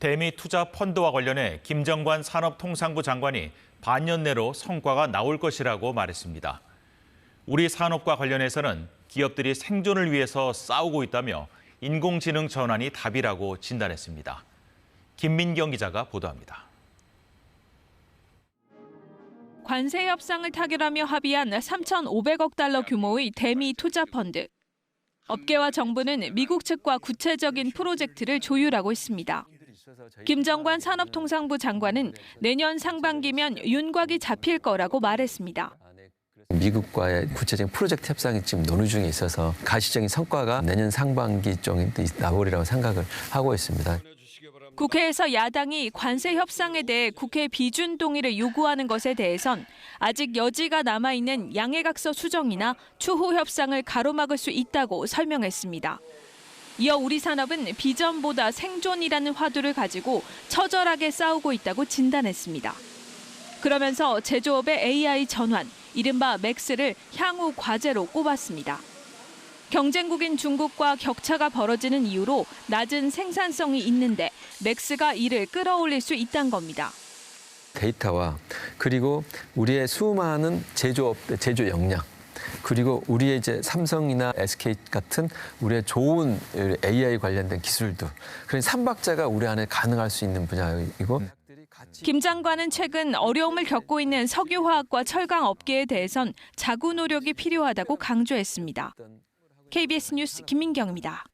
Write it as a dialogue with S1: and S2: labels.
S1: 대미 투자 펀드와 관련해 김정관 산업통상부 장관이 반년 내로 성과가 나올 것이라고 말했습니다. 우리 산업과 관련해서는 기업들이 생존을 위해서 싸우고 있다며 인공지능 전환이 답이라고 진단했습니다. 김민경 기자가 보도합니다.
S2: 관세 협상을 타결하며 합의한 3,500억 달러 규모의 대미 투자 펀드. 업계와 정부는 미국 측과 구체적인 프로젝트를 조율하고 있습니다. 김정관 산업통상부 장관은 내년 상반기면 윤곽이 잡힐 거라고 말했습니다.
S3: 미국과의 구체적인 프로젝트 협상이 지금 논의 중에 있어서 가시적인 성과가 내년 상반기 정도 나오리라고 생각을 하고 있습니다.
S2: 국회에서 야당이 관세 협상에 대해 국회 비준 동의를 요구하는 것에 대해선 아직 여지가 남아있는 양해각서 수정이나 추후 협상을 가로막을 수 있다고 설명했습니다. 이어 우리 산업은 비전보다 생존이라는 화두를 가지고 처절하게 싸우고 있다고 진단했습니다. 그러면서 제조업의 AI 전환, 이른바 맥스를 향후 과제로 꼽았습니다. 경쟁국인 중국과 격차가 벌어지는 이유로 낮은 생산성이 있는데 맥스가 이를 끌어올릴 수 있다는 겁니다.
S3: 데이터와 그리고 우리의 수많은 제조업 제조 역량 그리고 우리의 이제 삼성이나 SK 같은 우리의 좋은 AI 관련된 기술도 그런 삼박자가 우리 안에 가능할 수 있는 분야이고
S2: 김 장관은 최근 어려움을 겪고 있는 석유화학과 철강 업계에 대해선 자구 노력이 필요하다고 강조했습니다. KBS 뉴스 김민경입니다.